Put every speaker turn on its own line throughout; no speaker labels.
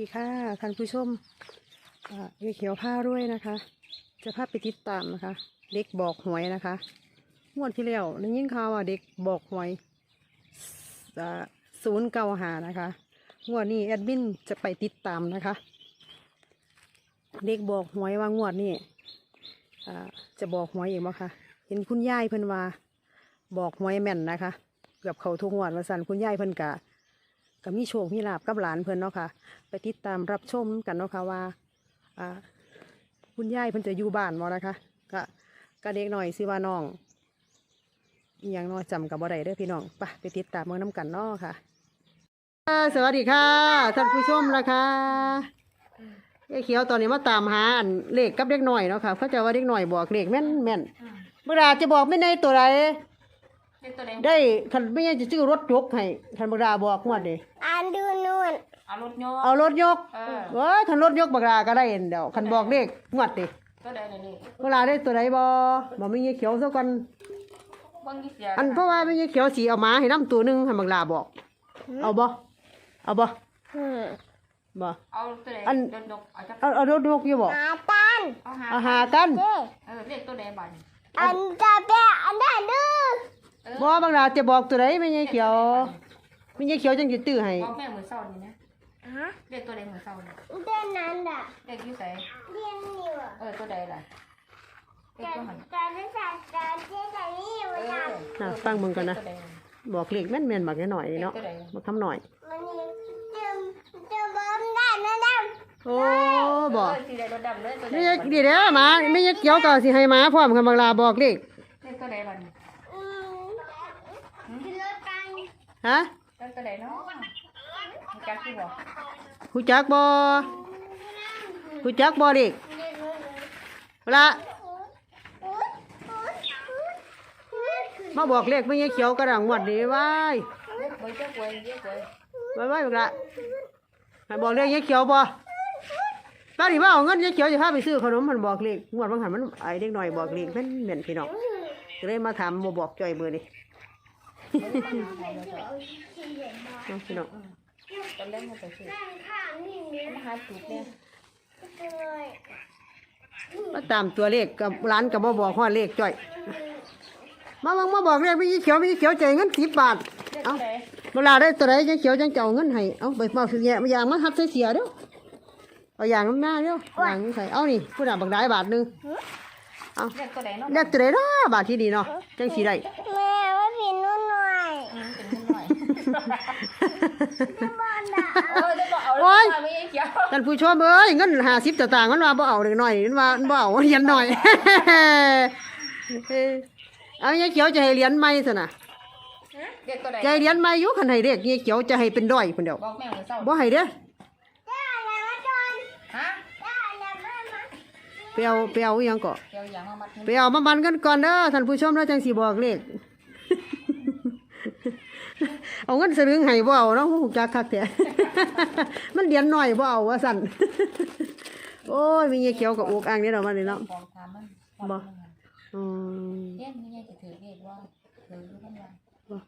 ดีค่ะท่านผู้ชมเอเขียวผ้าด้วยนะคะ จะพาไปติดตามนะคะ เด็กบอกหวยนะคะงวดที่แล้วได้ยินข่าวว่าเด็กบอกหวยศูนย์เก้าหานะคะงวดนี้แอดมินจะไปติดตามนะคะ เด็กบอกหวยว่างวดนี้จะบอกหวยอีกมั้คะเห็นคุณยายเพิ่นว่าบอกหวยแม่นนะคะ เกือบเขาทุกงวดว่าสั่นคุณยายเพิ่นกะ ก็มีโชคมีลาบกับหลานเพิ่นเนาะค่ะ ไปติดตามรับชมกันเนาะค่ะว่าอ่าคุณยายเพิ่นจะอยู่บ้านบ่นะคะก็ก็เด็กหน่อยสิว่าน้องอหยังน้อยจำกับบ่ได้เด้อพี่น้องไปไปติดตามเมืองน้ำกันเนาะค่ะอ่าสวัสดีค่ะท่านผู้ชมนะคะไอ้เขียวตอนนี้มาตามหาอันเลขกับเด็กหน่อยเนาะค่ะเขาจะว่าเด็กหน่อยบอกเลขแม่นแม่นเวลาจะบอกไม่ในตัวใด
เป็นตัวแดง
ได้คันไม่ยังจะซื้อรถยกให้คันบักดาบอกงวดนี้
อ่านดูนู่น
เอารถโยก
เอารถยก
เออ
เว้ยคันรถยกบักดาก็ได้เห็นเดี๋ยวคันบอกเลขงวดดิ
ตัวแดงเลยนี่
เวลาได้ตัวไหนบ่บ่มีเงี้ยเขียวซะก่อน
เบิ่งยี่เสีย
อันเพราะว่ามีเงี้ยเขียวสีเอามาให้น้ำตัวหนึงให้บักดาบอก เอาบ่เอาบ่
อืม
บ่
เอาตัวแดง
อัน
โดนดกเอาจัก
เอาเอารถยกอยู่บ่
อาตัน
เอาหา
เอาหากัน
เด้
เออเรียกตัวแดงบัดนี้
อันจะเป๊ะอันนั้นดื้อ
เออ
บ่บักดาจะบอกตัวไหนไม่เงี้ยเขียวมีเงี้ยเขียวจังสิตื้อให้
บอกแม่มือเศร้านี่นะ
ฮะ
เรียกตัวแดงมือเศร้านี่
เดินนั้นด่ะ
เรียกยี่ใส
เรียนอยู่อะ
เออตัวแดงล่ะเรียก
การ
ตัวหัน
การศึกษาการที่ไหนอยู่
เออ
นะ
น่ะฟังมึงก่อนนะ
ตัวแดง
บอกเลขแม่นๆบักหน่อยๆ
เรียก
เนาะ
ตัวแดง
บ่ทำหน่อย
มันนี่จะจะบอมได้นะด
โอ้บ่
เออสีแดงรถดำเลยตัวแด
ไม่
ง
ใช่ดีเด้อหมาไม่ใช่เกี่ยวกับสิให้หมาพร้อมคันบักดาบอกเลข
เรียกตัวแดงบัดนี้ำ
อืมขึ้นรถกัน
ฮะ
เรียกตัวแดงเนาะมีการที่บอก
หูจักบ่หูจักบ่เด็กลามาบอกเลขไม่ใช่เขียวกระดังหมดนี่ไว้
เรียว้ายเรียกเลย
ไว้ไว้บอกละให้บอกเลขยายเขียวบ่ป้าดิว่าเอาเงินยายเขียวจะพาไปซื้อขนมมันบอกเลขงวดบางหันมันไอ้เด็กหน่อยบอกเลขเป็นเหม็นพี่น้องก็เลยมาถามบ่บอกจ่อยเบอร์นี่ น้องพี่น้อง
ตอนแรกมันไปซื้อ
ข้างนี่เนี่ย
มาหาจุดเนี่ย
เลย
มาตามตัวเลขกับร้านกับบ่บอกว่าเลขจ่อย มาบังมาบอกเลขไม่ใช่เขียวไม่ใช่เขียวใจายเงินสิบบาท
เรียก
เอ้า
ตัวแดง
เวลาได้ตัวไหนจะเขียวจังเจ้าเงินให้ เอาไปเมาสิแย่มาอย่างมาหัดใส่เสียเด้อเอาอย่างน้ำหน้าเด้ออย่างนี้ใส่เอานี่ผู้ด่าบักได้บาทหนึง
เรียกตัวแดงเนาะ
เรียกตัวไหนเนาะบาทที่ดีเนาะจังสีได้
แม่ว่าพี่นุ่นหน่อย
อืมเป็ นนิดหน่อย
บอลด่า
เออจะบอกเอา
โอ๊
เลยยไม่เขียว
ท่านผู้ชมเอ้ยเงินห้าสิบต่างๆมันว่าบ่เอาเด็กน้อยมันว่ามันบ่เอาเหรียญหน่อยเออเอายายเขียวจะให้เหรียญใหม่ซะนะ
เรียกตัวใด
จะให้เหรียญใหม่อยู่คันให้เด็กยายเขียวจะให้เป็นด้อยพุ่นเดียว
บอกแม่มือเศร้า
บ่ให้เด้อ
ได้อะไรมาจอน
ฮะ
ได้อะไรมามา
ไปเอาไปเอาอหยังก็
เดี๋ยวอย่างมามัด
ไปเอามาบันกันก่อนเด้อท่านผู้ชมแล้วจังสิบอกเลข เอาเงินสลึงให้บ่เอาเนาะหูจักคักแท้มันเดียนหน่อยบ่เอาว่าสั่นโอ้ยมีเงี้ยเขียวกับอกอ่างนี่เราะมันนี่เนาะ
บอกถามมัน
บ่ อืม
เรียนไม่ใช่จะถือเรียกว่าถือรู้ทั้งวัน
บ่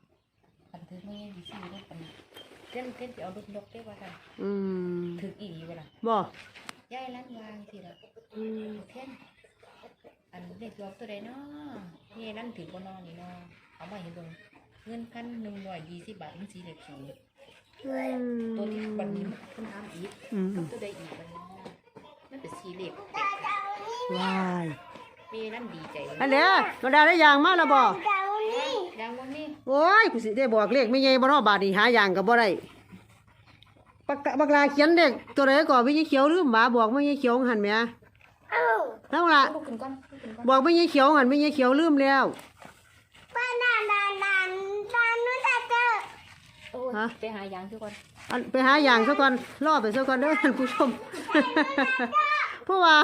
คันถือไม่ใช่ดีซี่ได้กันเต้นเต้นจะเอาลูกนกได้ว่ากัน
อืม
ถืออีกเวลา
บ่
ย่ายร้านวางทีละ
อืม
เท่นอันเด็กตัวตัวใดเนาะนี่ร้านถือบนอนนี่เนาะเอามาเห็นเบิ่ง เงินพันหนึ่งร้อยยี่สิบบาทมันสีเหล็กสูงตัวที่บันนี้คุณทำอีก
อืม
กับตัวใดอีกบันนี้มันเป็นสีเหล็ก
ว้าย
มีนั่นดีใจ
อันเนี้ยมาได้ได้ยางมาแล้วบ่
เจ้านี่
ยังวันนี้
โอ้ยกูสิได้บอกเลขไม่ใหญ่บ่เนาะบาดนี้หายางก็บ่ได้ปากกาบักลาเขียนเด็กตัวใดก็ไม่ใช่เขียวลืมหมาบอกไม่ใช่เขียวหันแหม
เอ้า
แล้วล่ะ
ลูกขึ้นก้อนลูกขึ้นก้อน
บอกไม่ใช่เขียวหันไม่ใช่เขียวลืมแล้ว
ป้าดานดานดานดานนู้นจะเจอ
โอ้ ย
ฮะ
ไปหายางทุกคน
อันไปหาอย่างซะก่อนรอไปซะก่อนเด้อท่านผู้ชม เพราะว่า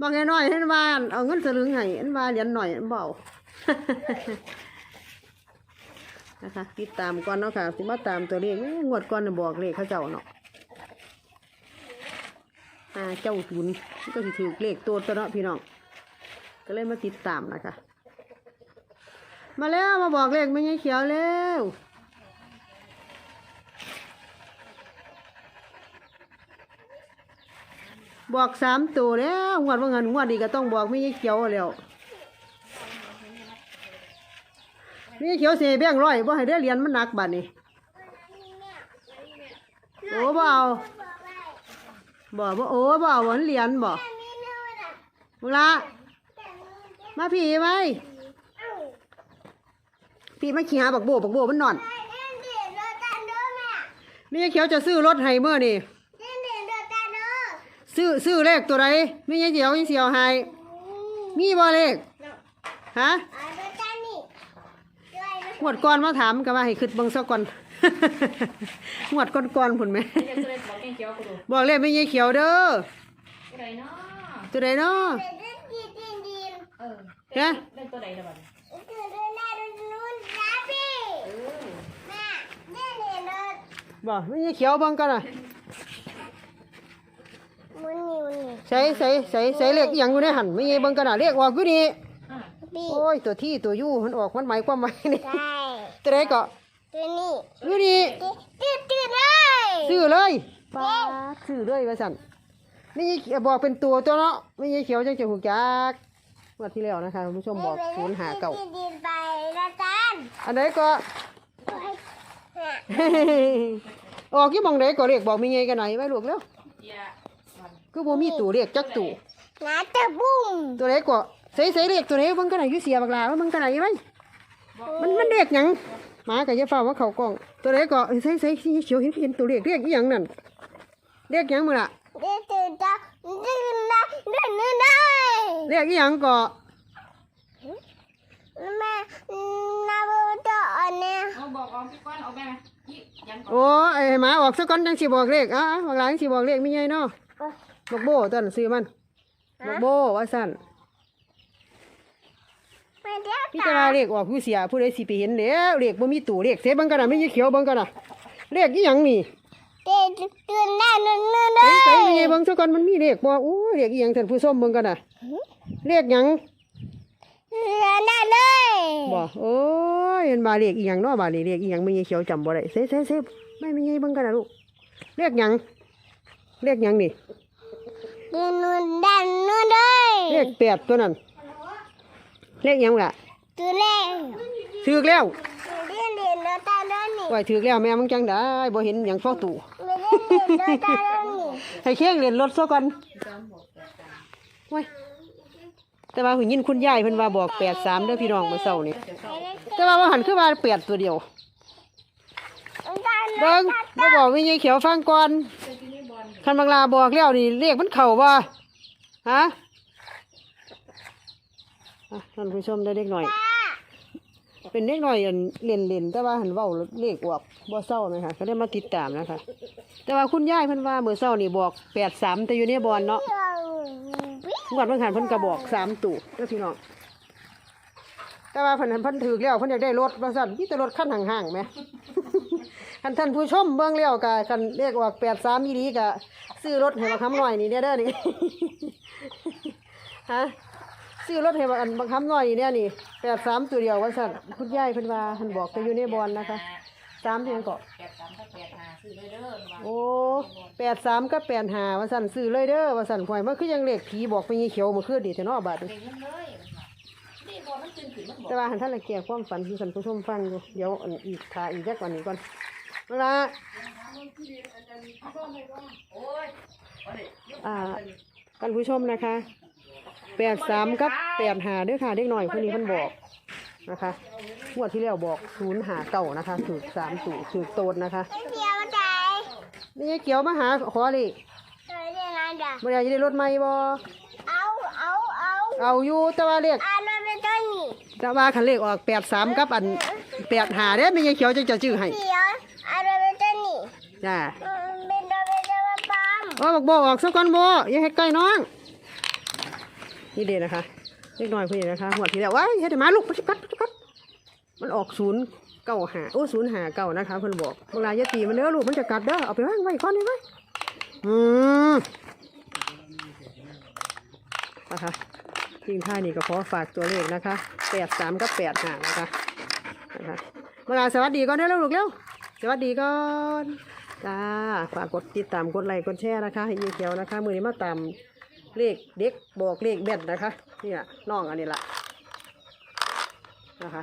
บางไงน้อยเห็นว่าเอาเงินสลึงให้อันว่าเหรียญหน่อยอันเบา นะคะติดตามก่อนเนาะค่ะสิมาตามตัวเลขเอ้ยงวดก่อนน่ะบอกเลขเขาเจ้าเนาะอ่าเจ้าศูนย์มันก็สิถือเลขตัวตัวเนาะพี่น้องก็เลยมาติดตามนะคะ มาแล้วมาบอกเลขไม่ใช่เขียวแล้ว บอกสามตัวแล้วงวดว่าเงินงวดนี้ก็ต้องบอกไม่เขียวแล้วไม่เขียวเสียแบงร้อยบ่ให้ได้เรียญมันหนักบัดนี้โอ้บ่เอาบ่บ่โอ้บ่เอาวันเรียญบ่มึงละมาพี่ไหมพี่มาขี่หาบักโบบักโบมันนอนไม่เขียวจะซื้อรถให้เมื่อนี่ ซื้อซื้อเลขตัวใดไม่ใช่เดียวยังเสียวให้มีบ่เลขฮะงวดก่อนมาถามก็ว่าให้ขึ้นเบิ่งซะก่อนงวดก่อนๆพุ่นไหม
เรียกตัวใดบอกแกงเขียวกูดู
บอกเลขไม่ใช่เขียวเด้อ
ตัวใดเนาะ
ตัวใดเนาะ
เออ
ฮะ
เล่นตัวใดเด้อบัดนี้เออ
บอกไม่ใช่เขียวเบิ่งกัน น่ะใส่ใส่ใส่ใส่เลขอหย่างอยู่ในหันไม่ใช่เบิ่งกันน่ะเลขออกอยู่นี่
อะ
โอ้ยตัวที่ตัวยู่มันออกมันหมายความว่านี่ตัวใดก็
ตัวนี้
อยู่นี่
ตื่นตื่นเลย
ซื้อเลยป้าดซื้อเลยว่าสั่นนี่บอกเป็นตัวตัวเนาะไม่ใช่เขียวจังจะหูจักงวันที่แล้วนะคะคุณผู้ชมบอกศูนย์หาเก่า
ที่ดินไปละจัน
อันไหนก็ ออกกี่มองไหนก็เรียกบอกมีไงกันไหนไว้ลูกเร็ว
เดี๋ยววัน
คือบ่มีตู่เรียกจักตู่
น้าจะบุ้ม
ตัวไหนก็ใส่ใส่เรียกตัวไหนเบิ่งกันไหนอยู่เสียบักลาว่ามึงกันไหนไหมมันมันเรียกหยังหมากับยาฟ้าว่าเขากล้อง ตัวไหนก็ใส่ใส่สีเขียวเห็นเห็นตัวเรียกเรียกอีหยังนั่นเรียกหยังมึงล่ะ
เดี๋ยวตื่นจ้าตื่นได้เดินได้
เรียกอีหยังก็
แม่นาบูตัวอันเนี้ย
เอาบอกเอาพี่ก้อนเอาแม่มายี่ยังก่อน
โอ้ไอ้หมาออกซะก่อนจังสิบอกเลขอะบางหลานสิบอกเลขมีไงเนาะ บอกโบตอนซื้อมันบอกโบว่าสั่น
ไม่เดี๋ยว
พี่จะมาเลขออกผู้เสียผู้ใดสิไปเห็นแล้วเลขบ่มีตู่เลขเสบังกันน่ะไม่ใช่เขียวเบังกันน่ะเลขอีหยังนี่
เดี๋ยวตื่นได้เดินได้
ใส่ใส่มีไงเบังซะก่อนมันมีเลขบ่โอ้ยเลขอีหยังท่านผู้ชมเบิ่งกันน่ะเลขหยัง
เดินได้เลย
บ่โอ้ยเห็นมาเลขอีหยังเนาะบาดนี้เลขอีหยังไม่ใช่เขียวจำบ่ได้เซ่เซ่เซ่ไม่มีไงเบิ่งกันน่ะลูกเลขหยังเลขหยังนี่
เดินนู่นได้นู่นเลย
เลขแปดตัวนั้นเลขหยังล่ะ
ตื่นเลย
ถูกแล้ว
เดินเดินเดินตาเดินนี่
ไว้ถือแล้วแม่มึงจังได้บ่เห็นหยังฟอตู่
ไม่เดินเดินเดินตาเดินนี่
ให้เคียงเรียนรถซะก่อนไว้แต่ว่าหุ่นยินคุณยายเพิ่นว่าบอก83เด้อพี่น้องมื้อเช้านี่แต่ว่าว่าหันคือว่า8ตัวเดียวเบิ่งบ่บอกวิญญาณเขียวฟังก่อน คันบางลาบอกแล้วนี่เรียกมันเข้าบ่ฮะท่านผู้ชมได้เด็กหน่อย เป็นเด็กหน่อยอันเล่นเล่นๆแต่ว่าหันเว้าเลขออกบ่เศร้าไหมคะก็ได้มาติดตามนะคะ แต่ว่าคุณยายเพิ่นว่าเมื้อเช้านี่บอก83แต่อยู่ในบอนเนาะงวดบางหันเพิ่นก็บอก3ตู่เด้อพี่น้องแต่ว่าเพิ่นเพิ่นถือแล้วเพิ่นอยากได้รถว่าซั่นมีแต่รถคันห่างๆแหม คันท่านผู้ชมเบิ่งแล้วก็คันเรียกว่า83อีหลีก็ซื้อรถให้บักคำน้อยนี่เด้อเด้อนี่ ฮะซื้อรถให้บักอันบักคำน้อยนี่เนี่ยนี่83ตัวเดียวว่าซั่นคุณยายเพิ่นว่าเพิ่นบอกแต่อยู่ในบอนนะคะ3เพียงเกาะ
แปดสามก็แปดหาซื้อเลยเด้อว่า
โอ้แปดสามกับแปดหาว่าสั่นซื้อเลยเด้อว่าสั่นข่อยมันคือยังเลขผีบอกไปยี่เขียวเมื่อคืนดีแต่นอบาดนี้
เด็กเงินเลยนี่บอลมันตื่นขึ้นมันบอก
แต่ว่าหันท่านละเกียความฝันที่สันผู้ชมฟังอยู่เดี๋ยวอันอีกทาอีกจักวันนี้ก่อน ลา
โอ้ยเอาดิยก
อ่าท่านผู้ชมนะคะแปดสามกับแปดห้าเด้อค่ะเด็กหน่อยคนนี้เพิ่นบอกนะคะงวดที่แล้วบอกศูนย์หาเก่านะคะถือสามสูถือโตดนะคะ
เดี๋ยวใจ
นี่ยายเขียวมาหาขอเลย
เดี๋ยวเดี๋ยวนะจ๊ะ
บ่ได้จะได้รถใหม่บ่
เอาเอาเอา
เอาอยู่แต่ว่าเลข
อ่านมาเป็นต้นนี่
แต่ว่าคันเลขออกแปดสามกับอันแปดหาเด้ไม่ยายเขียวจะจะชื่อให้
เดี๋ยว อ่านมาเป็นต้นนี่
จ้า
อืมเป็นตัวเป็นตัวปลอม
โอ้บอกโบออกสักก่อนโบอย่าให้ใกล้น้อง นี่เด็นะคะเล็กน้อยเพื่อนนะคะหัวทีแล้วว้ายเฮ็ดให้หมาลูกปัจจุกัดปัจจุกัดมันออกศูนย์เก้าหาโอ้ศูนย์หาเก้านะคะเพิ่นบอกเวลาอย่าตีมันเด้อลูกมันจะกัดเด้อเอาไปวางไว้ก่อนเลยไว้อืมนะคะทิ้งท้ายนี่ก็ขอฝากตัวเลขนะคะแปดสามกับแปดห้านะคะนะคะเวลาสวัสดีก่อนเด้อลูกเร็วส วัสดีก่อนจ้าฝากกดติดตามกดไลค์กดแชร์นะคะให้ยีเขียวนะคะ มือนี้มาตามเลขเด็กบอกเลขเบ็ดนะคะนี่แหละน้องอันนี้ละนะคะ